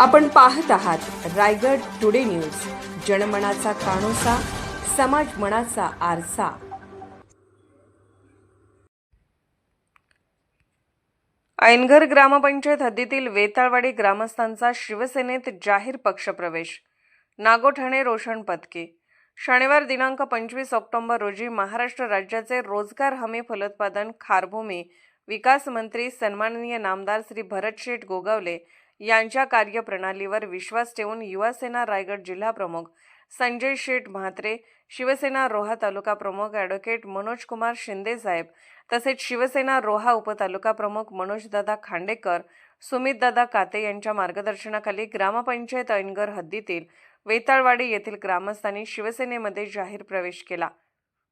आपण पाहत आहात रायगड टुडे न्यूज. जनमनाचा कानोसा समाज मनाचा आरसा. ऐनघर ग्रामपंचायत हद्दीतील वेताळवाडी ग्रामस्थांचा शिवसेनेत जाहीर पक्षप्रवेश. नागोठाणे रोशन पत्के शनिवार दिनांक पंचवीस ऑक्टोबर रोजी महाराष्ट्र राज्याचे रोजगार हमी फलोत्पादन खारभूमी विकास मंत्री सन्माननीय नामदार श्री भरतशेठ गोगावले यांच्या कार्यप्रणालीवर विश्वास ठेवून युवासेना रायगड जिल्हा प्रमुख संजय शेठ म्हात्रे शिवसेना रोहा तालुका प्रमुख ॲडव्होकेट मनोज कुमार शिंदे साहेब तसेच शिवसेना रोहा उपतालुका प्रमुख मनोजदादा खांडेकर सुमितदादा काते यांच्या मार्गदर्शनाखाली ग्रामपंचायत ऐनगर हद्दीतील वेताळवाडी येथील ग्रामस्थांनी शिवसेनेमध्ये जाहीर प्रवेश केला.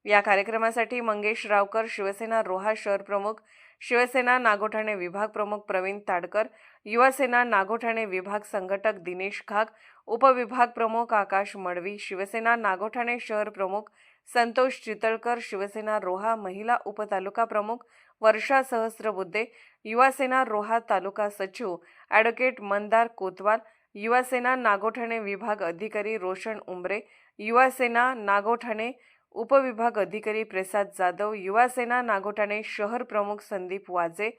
या कार्यक्रमासाठी मंगेश रावकर शिवसेना रोहा शहर प्रमुख शिवसेना नागोठाणे विभाग प्रमुख प्रवीण ताडकर युवासेना नागोठाणे विभाग संघटक दिनेश खाक उपविभाग प्रमुख आकाश मडवी शिवसेना नागोठाणे शहर प्रमुख संतोष चितळकर शिवसेना रोहा महिला उपतालुका प्रमुख वर्षा सहस्त्रबुद्धे युवासेना रोहा तालुका सचिव ॲडव्होकेट मंदार कोतवाल युवासेना नागोठाणे विभाग अधिकारी रोशन उंबरे युवासेना नागोठाणे उपविभाग अधिकारी प्रसाद जाधव युवासेना नागोठाणे शहर प्रमुख संदीप वाजे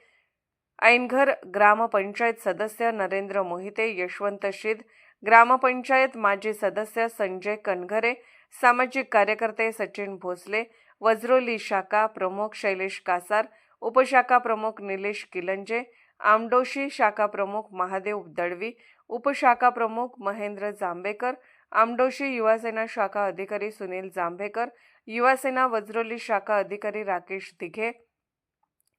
ऐनघर ग्रामपंचायत सदस्य नरेंद्र मोहिते यशवंत शिद ग्रामपंचायत माजी सदस्य संजय कनघरे सामाजिक कार्यकर्ते सचिन भोसले वज्रोली शाखा प्रमुख शैलेश कासार उपशाखा प्रमुख निलेश किलंजे आमडोशी शाखा प्रमुख महादेव दळवी उपशाखा प्रमुख महेंद्र जांभेकर आमडोशी युवासेना शाखा अधिकारी सुनील जांभेकर युवासेना वज्रोली शाखा अधिकारी राकेश दिघे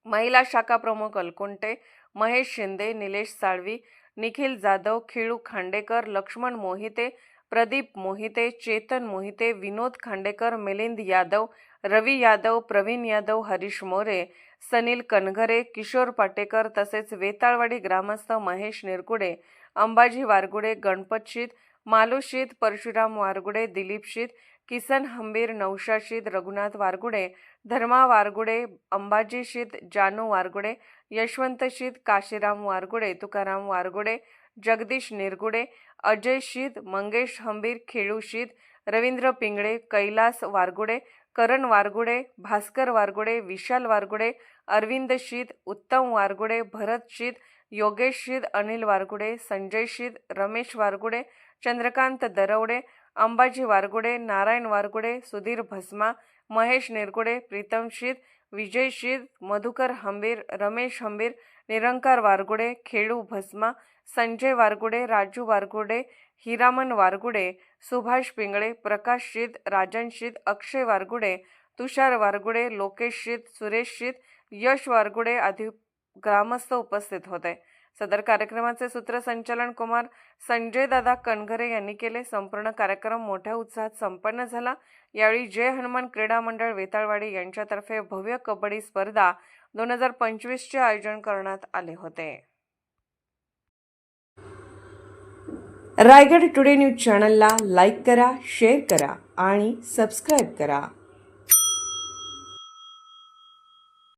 महिला शाखा प्रमुख अलकुंटे महेश शिंदे निलेश साळवी निखिल जाधव खिळू खांडेकर लक्ष्मण मोहिते प्रदीप मोहिते चेतन मोहिते विनोद खांडेकर मिलिंद यादव रवी यादव प्रवीण यादव हरीश मोरे सनील कनघरे किशोर पाटेकर तसेच वेताळवाडी ग्रामस्थ महेश निरकुडे अंबाजी वारगुडे गणपत शीत मालू शीत परशुराम वारगुडे दिलीप शीत किसन हंबीर नौशा शीत रघुनाथ वारगुडे धर्मा वारगुडे अंबाजी शीत जानू वारगुडे यशवंत शीत काशीराम वारगुडे तुकाराम वारगुडे जगदीश निरगुडे अजय शीत मंगेश हंबीर खेळू शीत रवींद्र पिंगळे कैलास वारगुडे करण वारगुडे भास्कर वारगुडे विशाल वारगुडे अरविंद शीत उत्तम वारगुडे भरत शीत योगेश शीत अनिल वारगुडे संजय शीत रमेश वारगुडे चंद्रकांत दरवडे अंबाजी वारगुडे नारायण वारगुडे सुधीर भस्मा महेश निरगुडे प्रीतम शीत विजय शीत मधुकर हंबीर रमेश हंबीर निरंकार वारगुडे खेळू भस्मा संजय वारगुडे राजू वारगुडे हिरामन वारगुडे सुभाष पिंगळे प्रकाश शीत राजन शीत अक्षय वारगुडे तुषार वारगुडे लोकेश शीत सुरेश शीत यश वारगुडे आदि ग्रामस्थ उपस्थित होते. सदर कार्यक्रमाचे सूत्रसंचालन कुमार संजय दादा कणघरे यांनी केले. संपूर्ण कार्यक्रम मोठ्या उत्साहात संपन्न झाला. यावेळी जय हनुमान क्रीडा मंडळ वेताळवाडी यांच्यातर्फे भव्य कबड्डी स्पर्धा दोन हजार पंचवीसचे आयोजन करण्यात आले होते. रायगड टुडे न्यूज चॅनलला लाईक करा शेअर करा आणि सबस्क्राईब करा.